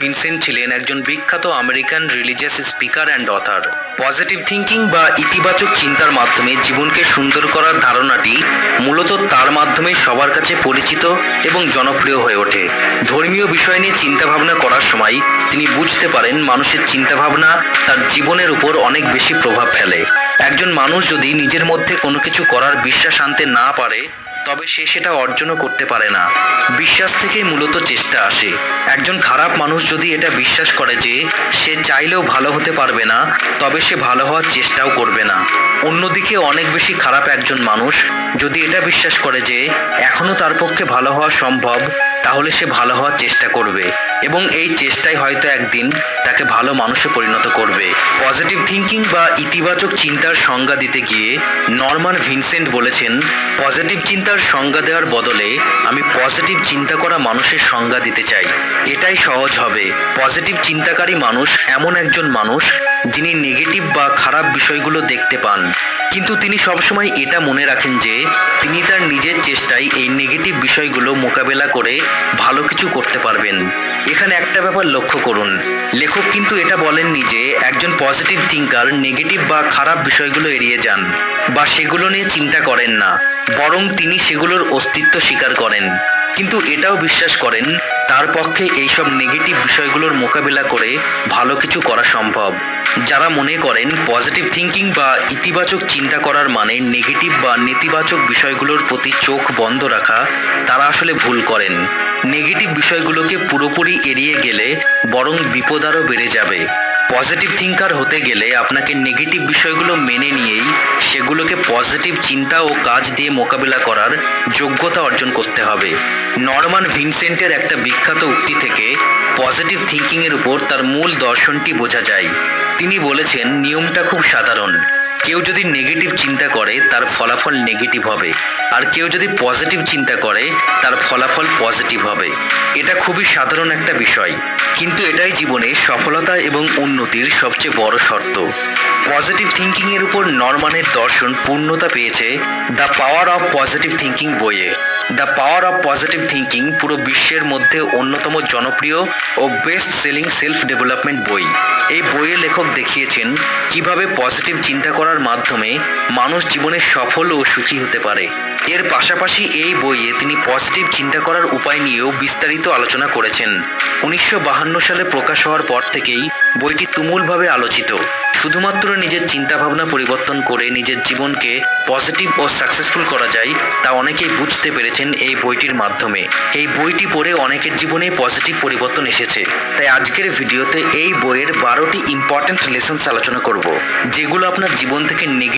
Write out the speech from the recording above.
Vincent ছিলেন একজন বিখ্যাত American religious speaker and author positive thinking বা ইতিবাচক চিন্তার মাধ্যমে জীবনকে সুন্দর করার ধারণাটি মূলত তার মাধ্যমে সবার কাছে পরিচিত এবং জনপ্রিয় হয়ে ওঠে। ধর্মীয় বিষয় নিয়ে চিন্তাভাবনা করার সময় তিনি বুঝতে পারেন মানুষের চিন্তাভাবনা তার জীবনের উপর অনেক বেশি প্রভাব ফেলে। একজন মানুষ যদি নিজের মধ্যে কোনো কিছু করার বিশ্বাস আনতে না পারে তবে সে সেটা অর্জনও করতে পারে না। বিশ্বাস থেকেই মূলত চেষ্টা আসে। একজন খারাপ মানুষ যদি এটা বিশ্বাস করে যে সে চাইলেও ভালো হতে পারবে না, তবে সে ভালো হওয়ার চেষ্টাও করবে না। অন্যদিকে অনেক বেশি খারাপ একজন মানুষ যদি এটা বিশ্বাস করে যে এখনও তার পক্ষে ভালো হওয়া সম্ভব, তাহলে সে ভালো হওয়ার চেষ্টা করবে। এবং এই চেষ্টাই হয়তো একদিন তাকে ভালো মানুষে পরিণত করবে। পজিটিভ থিঙ্কিং বা ইতিবাচক চিন্তার সংজ্ঞা দিতে গিয়ে নরমান ভিনসেন্ট বলেছেন পজিটিভ চিন্তার সংজ্ঞা দেওয়ার বদলে আমি পজিটিভ চিন্তা করা মানুষের সংজ্ঞা দিতে চাই। এটাই সহজ হবে। পজিটিভ চিন্তাকারী মানুষ এমন একজন মানুষ যিনি নেগেটিভ বা খারাপ বিষয়গুলো দেখতে পান। কিন্তু তিনি সবসময় এটা মনে রাখেন যে, তিনি তার নিজের চেষ্টায় এই নেগেটিভ বিষয়গুলো মোকাবেলা করে ভালো কিছু করতে পারবেন। এখানে একটা ব্যাপার লক্ষ্য করুন। লেখক কিন্তু এটা বলেননি যে, একজন পজিটিভ থিঙ্কার নেগেটিভ বা খারাপ বিষয়গুলো এড়িয়ে যান বা সেগুলো নিয়ে চিন্তা করেন না। বরং তিনি সেগুলোর অস্তিত্ব স্বীকার করেন। কিন্তু এটাও বিশ্বাস করেন, তার পক্ষে এইসব নেগেটিভ বিষয়গুলোর মোকাবিলা করে ভালো কিছু করা সম্ভব। যারা মনে করেন পজিটিভ থিঙ্কিং বা ইতিবাচক চিন্তা করার মানে নেগেটিভ বা নেতিবাচক বিষয়গুলোর প্রতি চোখ বন্ধ রাখা, তারা আসলে ভুল করেন। নেগেটিভ বিষয়গুলোকে পুরোপুরি এড়িয়ে গেলে বরং বিপদ আরও বেড়ে যাবে। পজিটিভ থিঙ্কার হতে গেলে আপনাকে নেগেটিভ বিষয়গুলো মেনে নিয়েই সেগুলোকে পজিটিভ চিন্তা ও কাজ দিয়ে মোকাবিলা করার যোগ্যতা অর্জন করতে হবে। নরমান ভিনসেন্টের একটা বিখ্যাত উক্তি থেকে পজিটিভ থিঙ্কিংয়ের উপর তার মূল দর্শনটি বোঝা যায়। তিনি বলেছেন, নিয়মটা খুব সাধারণ। কেউ যদি নেগেটিভ চিন্তা করে, তার ফলাফল নেগেটিভ হবে। আর কেউ যদি পজিটিভ চিন্তা করে, তার ফলাফল পজিটিভ হবে। এটা খুবই সাধারণ একটা বিষয়। কিন্তু এটাই জীবনে সফলতা এবং উন্নতির সবচেয়ে বড় শর্ত। পজিটিভ থিঙ্কিংয়ের উপর নরমানের দর্শন পূর্ণতা পেয়েছে the power of positive thinking বইয়ে। The power of positive thinking পুরো বিশ্বের মধ্যে অন্যতম জনপ্রিয় ও বেস্ট সেলিং সেলফ ডেভেলপমেন্ট বই। এই বইয়ের লেখক দেখিয়েছেন কীভাবে পজিটিভ চিন্তা করার মাধ্যমে মানুষ জীবনে সফল ও সুখী হতে পারে। এর পাশাপাশি এই বইয়ে তিনি পজিটিভ চিন্তা করার উপায় নিয়েও বিস্তারিত আলোচনা করেছেন। উনিশশো সালে প্রকাশ হওয়ার পর থেকেই বইটি তুমুলভাবে আলোচিত। শুধুমাত্র নিজের চিন্তাভাবনা পরিবর্তন করে নিজের জীবনকে পজিটিভ ও সাকসেসফুল করা যায়, তা অনেকেই বুঝতে পেরেছেন এই বইটির মাধ্যমে। এই বইটি পড়ে অনেকের জীবনে পজিটিভ পরিবর্তন এসেছে। তাই আজকের ভিডিওতে এই বইয়ের বারোটি ইম্পর্ট্যান্ট লেসন্স আলোচনা করব, যেগুলো আপনার জীবন থেকে নেগেটিভ